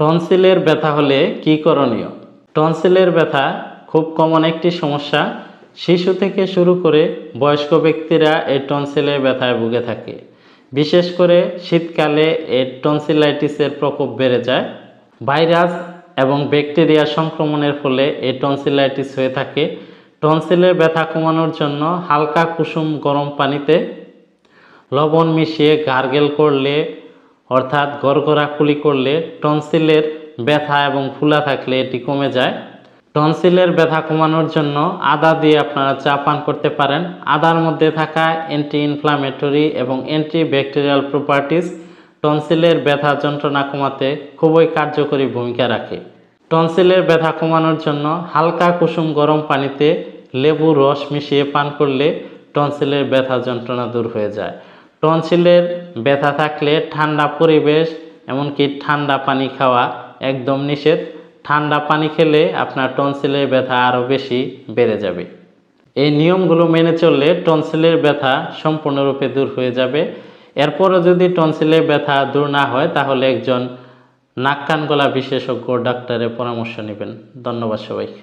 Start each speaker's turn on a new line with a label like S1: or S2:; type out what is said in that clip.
S1: টনসিলের ব্যথা হলে কি করণীয়? টনসিলের ব্যথা খুব কমন একটি সমস্যা। শিশু থেকে শুরু করে বয়স্ক ব্যক্তিরা এই টনসিলের ব্যথায় ভুগে থাকে। বিশেষ করে শীতকালে এই টনসিলাইটিসের প্রকোপ বেড়ে যায়। ভাইরাস এবং ব্যাকটেরিয়া সংক্রমণের ফলে এই টনসিলাইটিস হয়ে থাকে। টনসিলের ব্যথা কমানোর জন্য হালকা কুসুম গরম পানিতে লবণ মিশিয়ে গার্গেল করলে অর্থাৎ গড়গড়া কুলি করলে টনসিলের ব্যথা এবং ফুলা থাকলে এটি কমে যায়। টনসিলের ব্যথা কমানোর জন্য আদা দিয়ে আপনারা চা পান করতে পারেন। আদার মধ্যে থাকা অ্যান্টি ইনফ্লামেটরি এবং অ্যান্টি ব্যাকটেরিয়াল প্রপার্টিস টনসিলের ব্যথা যন্ত্রণা কমাতে খুবই কার্যকরী ভূমিকা রাখে। টনসিলের ব্যথা কমানোর জন্য হালকা কুসুম গরম পানিতে লেবু রস মিশিয়ে পান করলে টনসিলের ব্যথা যন্ত্রণা দূর হয়ে যায়। টনসিলের ব্যথা থাকলে ঠান্ডা পরিবেশ, এমনকি ঠান্ডা পানি খাওয়া একদম নিষেধ। ঠান্ডা পানি খেলে আপনার টনসিলের ব্যথা আরও বেশি বেড়ে যাবে। এই নিয়মগুলো মেনে চললে টনসিলের ব্যথা সম্পূর্ণরূপে দূর হয়ে যাবে। এরপরও যদি টনসিলের ব্যথা দূর না হয়, তাহলে একজন নাক কান গলা বিশেষজ্ঞ ডাক্তারের পরামর্শ নেবেন। ধন্যবাদ সবাইকে।